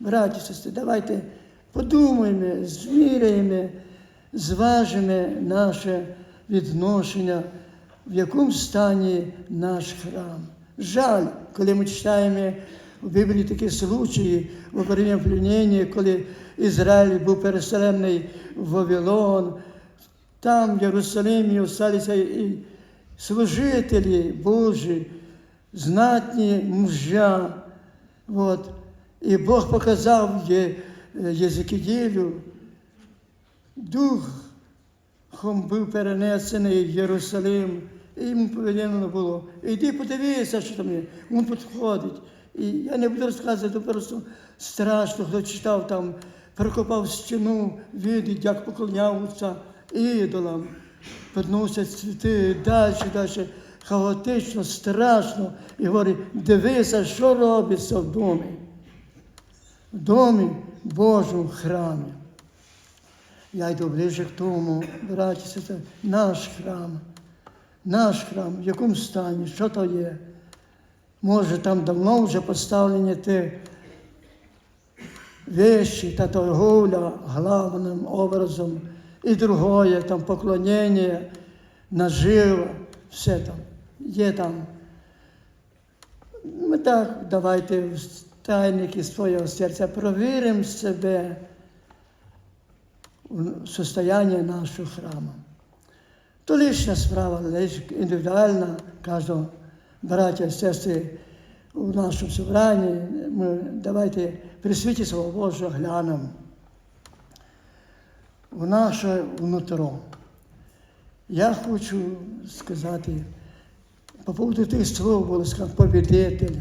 Браті, сестри, давайте подумаємо, зміряємо, зважимо наше відношення, в якому стані наш храм. Жаль, коли ми читаємо у Біблії такі случаї в Україні пленінні, коли Ізраїль був переселений в Вавилон, там, в Єрусалимі, осталися і служителі Божі, знатні мужа. От. І Бог показав Є- Єзекіїлю, духом був перенесений в Єрусалим, і йому повелено було. Іди подивися, що там є. Він підходить. І я не буду розказувати, просто страшно, хто читав там, прокопав стіну, видить, як поклоняються ідолам, підносять цвіти, далі, далі, хаотично, страшно. І говорить, дивися, що робиться в домі. В домі Божому храмі. Я йду ближче к тому, браті, сестри, наш храм, наш храм, в якому стані, що то є. Може, там давно вже поставлені ті вещи та торговля главним образом, і другое, там поклонення, нажива, все там, є там. Ми так давайте тайники свого серця провіримо себе в состояние нашого храму. То лишня справа, лише індивідуальна кожного браття і сестри у нашому собранні. Ми давайте при світі Слова Божого глянемо в наше внутро. Я хочу сказати по поводу тих слов було сказано, побідитель,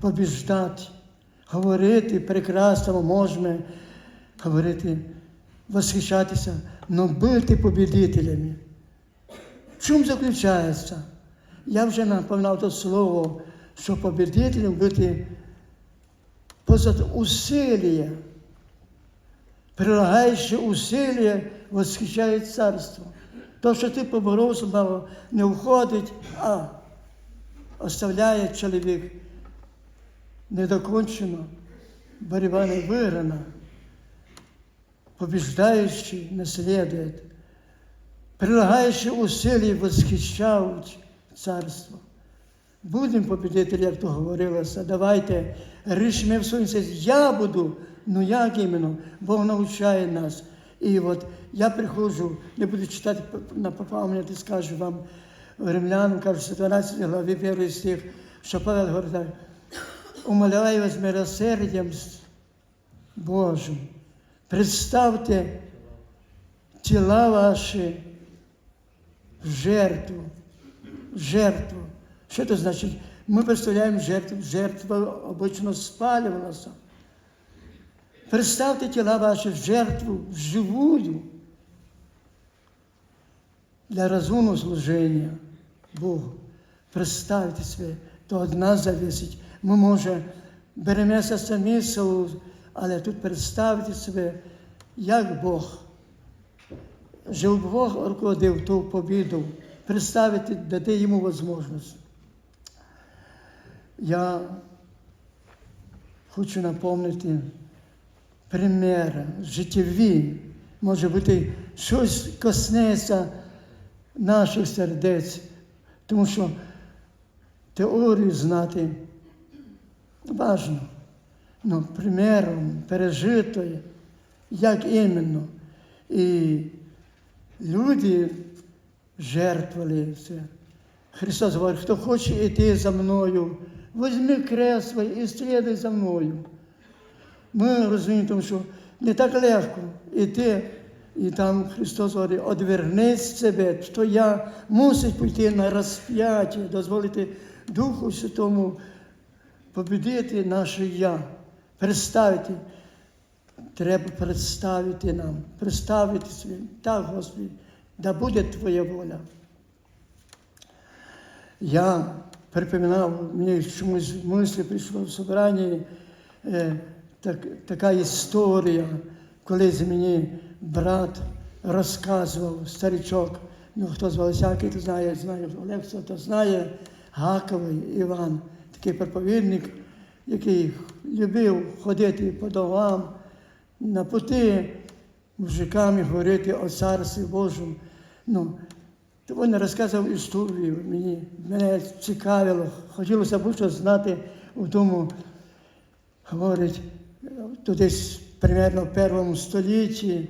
побіждати, говорити прекрасно можемо, говорити, восхищатися, але бути побідителями. В чому заключається? Я вже напоминав то слово, що побідителем бути позад усилия, прилагаючи усилия, восхищає царство. То, що ти поборовся, мало не входить, а оставляє чоловік недокончено, борьба не виграна, побіждаючи наслідує, прилагаючи усилия, восхищають царство. Будемо побідителі, як то говорилося, давайте рішимо в серці. Я буду, ну як іменно, Бог навчає нас. І от я приходжу, не буду читати на попам'яті, скажу вам, римлянам, кажуть, 12 главі, перший стих, що Павел говорить умоляю вас милосердям Божим, представте тіла ваші в жертву, жертву. Що це значить? Ми представляємо жертву, жертва обично спалювалася. Представте тіла ваші в жертву живую для розумного служення Богу. Представте себе, то від нас зависить. Ми, може, беремося самі але тут представте себе, як Бог. Жив Бог руководив ту побіду, представити, дати йому можливість. Я хочу напомнити пример життєві, може бути, щось коснеться наших сердець, тому що теорію знати важно, але примером пережитої, як іменно. І люди жертвували все. Христос говорить, хто хоче йти за мною, візьми крест свій і слідуй за мною. Ми розуміємо, що не так легко йти, і там Христос говорить, одвернись себе, що я мусить піти на розп'яття, дозволити Духу Святому побідити наше я, представити. Треба представити нам, представити собі, так, Господи, да буде Твоя воля. Я припоминав, мені чомусь в мислі прийшло в собранні е, так, така історія, колись мені брат розказував, старичок, ну хто з Волосяки, то знає, знає, Олекса, то знає, Гаковий Іван, такий проповідник, який любив ходити по домам, на пути мужикам і говорити о царстві Божому. Ну, то він розказував історію. Мені, мене цікавило, хотілося більше знати у тому, говорить, то десь примерно в першому столітті,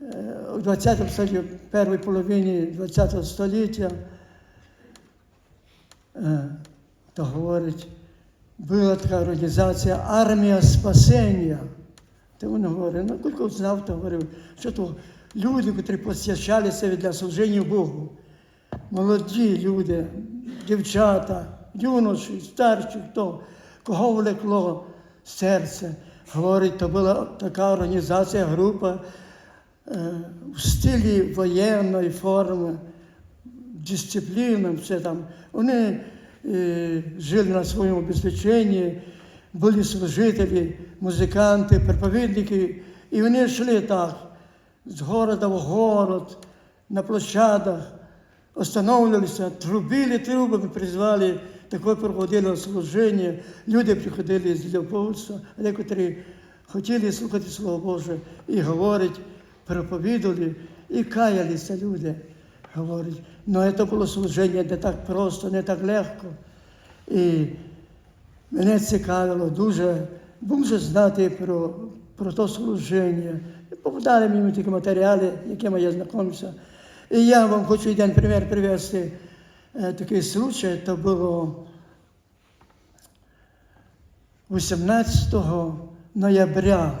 е, у 20 столітті, в першій половині 20 століття, е, то говорить, була така організація Армія спасення. То він говорить, ну кілько знав, то говорив, що то люди, які посвящалися для служіння Богу. Молоді люди, дівчата, юноші, старші, хто, кого влекло серце. Говорить, то була така організація, група е, в стилі воєнної форми, дисципліна, все там. Вони жили на своєму обезпеченні, були служителі, музиканти, проповідники, і вони йшли так з города в город, на площадах, останавливалися, трубили трубами, призвали, таке проводило служення. Люди приходили з Львовства, некоторі хотіли слухати Слово Боже і говорить, проповідали, і каялися люди. Говорить, ну це було служення не так просто, не так легко. І мене цікавило дуже, дуже знати про, про то служення. І Попадали мені такі матеріали, якими я знайомився. І я вам хочу один примір привести. Е, Такий случай, то було 18 ноября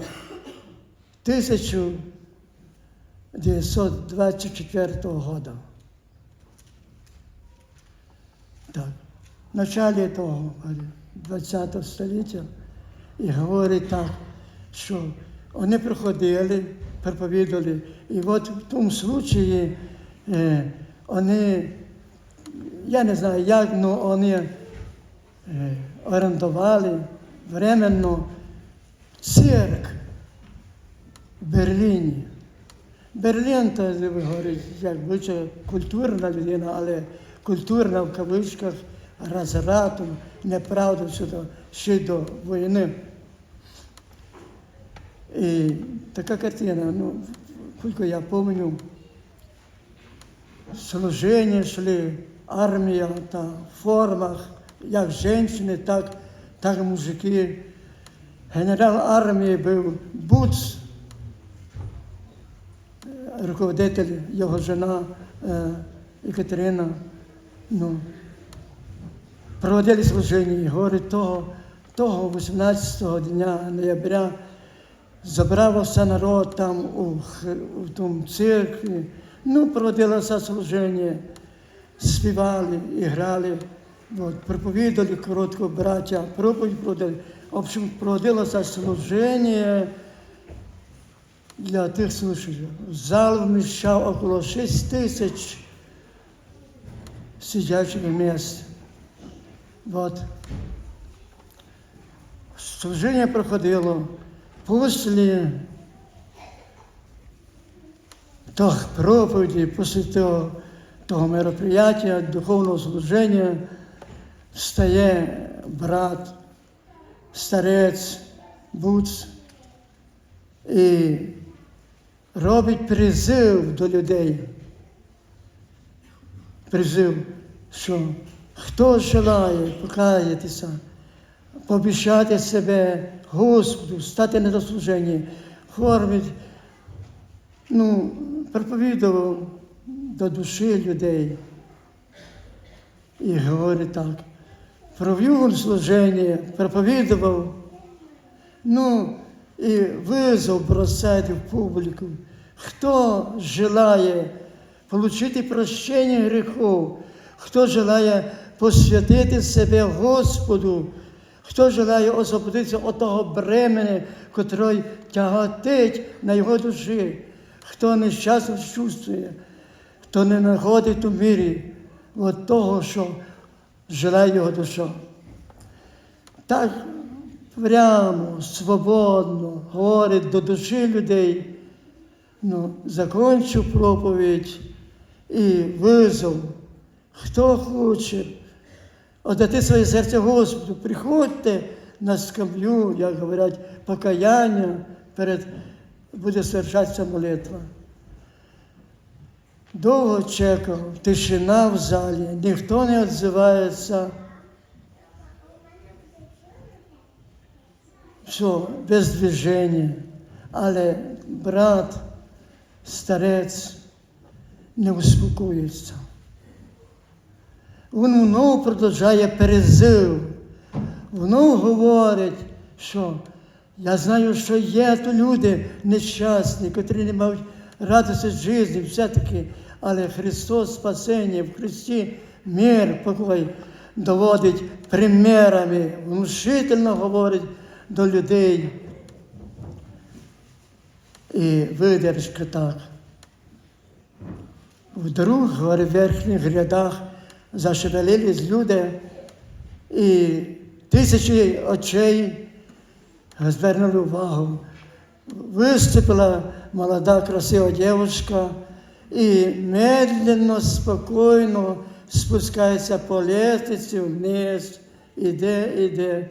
1924 года. Так, в началі того 20 століття і говорить так, що вони приходили, проповідали, і от в тому случаї е, вони, я не знаю як, але вони е, орендували временно цирк в Берліні. Берлін, то ви говорите, як більше культурна людина, але культурна в кавичках розрадом, неправду ще до війни. І така картина, ну, скільки я пам'ятаю, служення йшли, армія та формах, як жінки, так, так мужики. Генерал армії був Буц, руководитель, його жена е, Екатерина. Ну, проводили служення, і говорить, того, того 18 дня ноября забрався народ там у, у тому церкві. Ну, проводилося служення, співали і грали, от, проповідали коротко браття, проповідь проводили. В общем, проводилося служення для тих слушателів. Зал вміщав около 6 тисяч сидячих місць. Вот. Служение проходило после тих проповідей, після того, того мероприятия, духовного служення, встає брат, старець, буц і робить призив до людей. Призив, що хто желає покаятися, пообіщати себе Господу, стати на дослуженні, формить, ну, проповідував до душі людей. І говорить так, провів служення, проповідував, ну, і визвав бросати в публіку. Хто желає отримати прощення гріхов, хто желає посвятити себе Господу, хто желає освободитися від того бремени, котрий тяготить на його душі, хто нещасно чувствує, хто не знаходить у мірі від того, що желає його душа. Так прямо, свободно говорить до душі людей. Ну, закончу проповідь і визов. Хто хоче отдати своє серце Господу, приходьте на скам'ю, як говорять, покаяння, перед буде совершатися молитва. Довго чекав, тишина в залі, ніхто не відзивається. Все, без движення. Але брат, старець не успокоїться. Він знову продовжує перезив. Воно говорить, що я знаю, що є то люди нещасні, котрі не мають радості з життя, все-таки, але Христос спасення в Христі мир, покой доводить примірами, внушительно говорить до людей. І видержка так. Вдруг, в верхніх рядах зашевелились люди, і тисячі очей звернули увагу. Виступила молода красива дівчинка і медленно, спокійно спускається по лестниці вниз, іде, іде.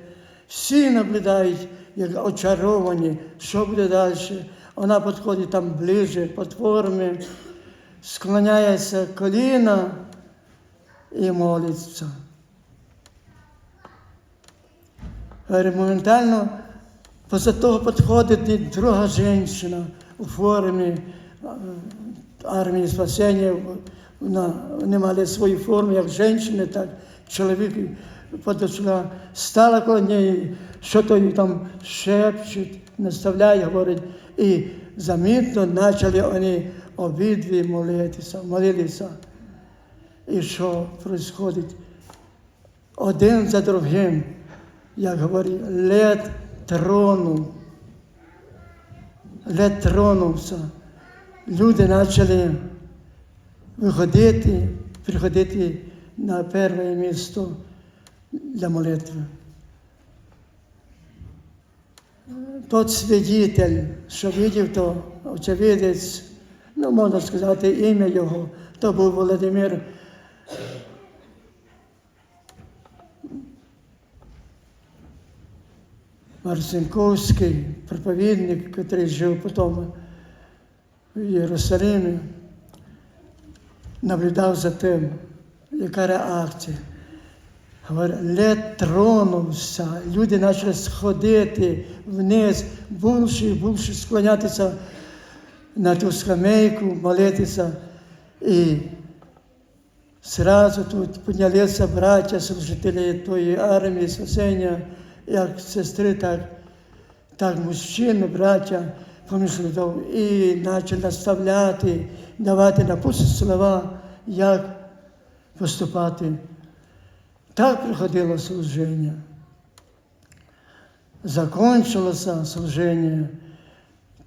Всі наблюдають, як очаровані, що буде далі. Вона підходить там ближче, під форми, склоняється коліна і молиться. Моментально після того підходить і друга жінка у формі е, армії спасення. Вони мали свою форму, як жінки, так чоловік подошла, стала коло неї, що то їй там шепчуть, наставляє, говорить. І замітно почали вони обидві молитися, молилися. І що відбувається? Один за другим, як говорить, лед тронув. Лед тронувся. Люди почали виходити, приходити на перше місто для молитви. Тот свидетель, що видів, то очевидець, ну можна сказати, ім'я його, то був Володимир Марцинковський, проповідник, який жив потім в Єрусалимі, наблюдав за тим, яка реакція. Лед тронувся, люди почали сходити вниз, більше і більше склонятися на ту скамейку, молитися. І зразу тут піднялися браття, служителі тої армії, спасення, як сестри, так, так мужчини, браття поміж людей, і почали наставляти, давати напусти слова, як поступати. Так приходило служення. Закончилося служення.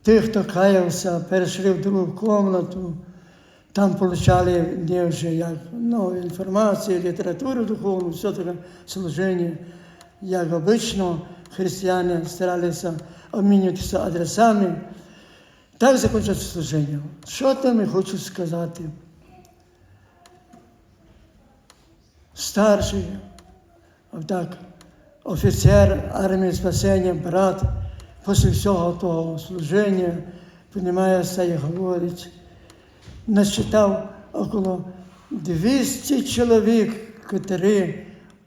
Ті, хто каявся, перейшли в другу кімнату, там отримали не вже як ну, інформацію, літературу духовну, все таке служення. Як обично, християни старалися обмінюватися адресами. Так закінчилося служення. Що там я хочу сказати? Старший, так, офіцер армії спасення, брат, після всього того служення, піднімається і говорить, насчитав около 200 чоловік, які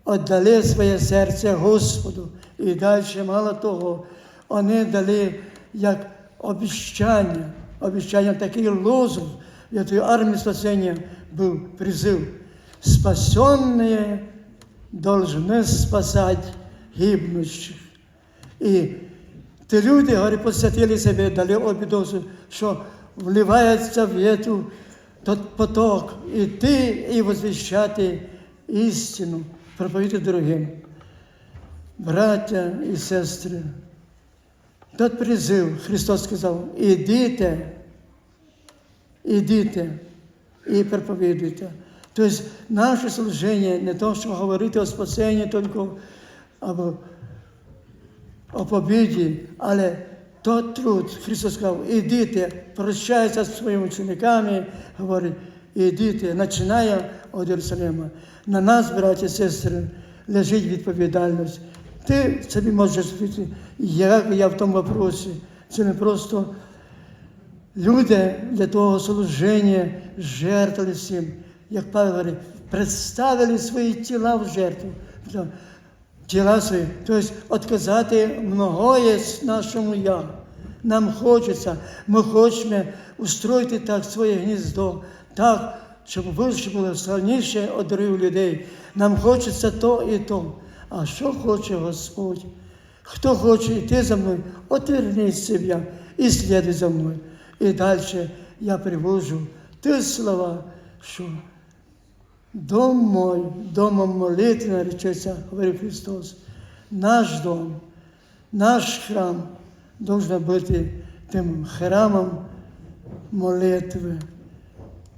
віддали своє серце Господу. І далі, мало того, вони дали як обіщання, обіщання такий лозунг, в тій армії спасення був призив спасенные должны спасать гибнущих. І ті люди, говорить, посвятили себе, дали обідозу, що вливається в тот поток, іти і возвіщати істину, проповідати другим. Браття і сестри, тот призив, Христос сказав, ідите, ідите і проповідуйте. Тобто наше служення не то, що говорити о спасенні тільки або о побіді, але тот труд, Христос сказав, ідите, прощається зі своїми учениками, говорить, ідите, починає від Єрусалима. На нас, браті і сестри, лежить відповідальність Ти собі можеш відповісти, як я в тому вопросі. Це не просто люди для того служення жертвували всім, як Павел говорить, представили свої тіла в жертву. Тіла свої, тобто відказати многое нашому я. Нам хочеться, ми хочемо устроїти так своє гніздо, так, щоб більше було славніше одарив людей. Нам хочеться то і то. А що хоче Господь? Хто хоче йти за мною, отвернись себе і слідуй за мною. І далі я привожу ті слова, що Дом мой, домом молитви наречется, говорив Христос. Наш дом, наш храм должен бути тим храмом молитви,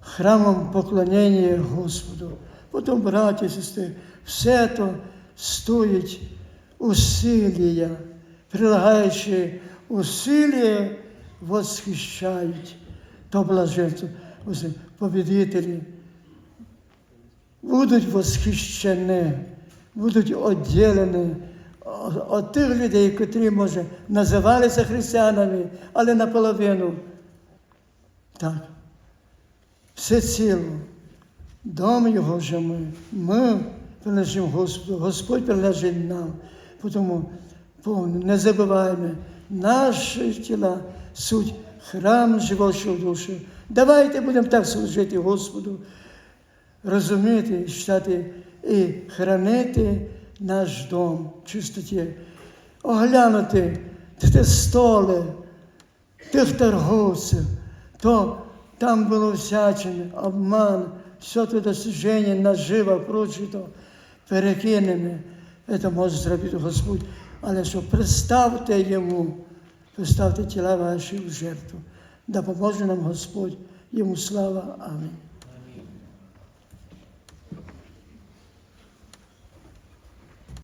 храмом поклонення Господу. Потім, браті і сестри, все то стоїть усилія, прилагаючи усилия, восхищають то блаженство. Побідителі будуть восхищені, будуть відділені від тих людей, котрі, може, називалися християнами, але наполовину. Так. Все ціло. Дом його вже ми. Ми принадлежимо Господу, Господь принадлежить нам. Тому не забуваємо, наші тіла суть храм живочої душі. Давайте будемо так служити Господу розуміти, читати і хранити наш дом чистоті, оглянути ті столи, тих торговців, то там було всячине, обман, все то дослідження, нажива, прочі, то. Це може зробити Господь. Але що представте йому, представте тіла ваші в жертву. Да поможе нам Господь, йому слава. Амінь.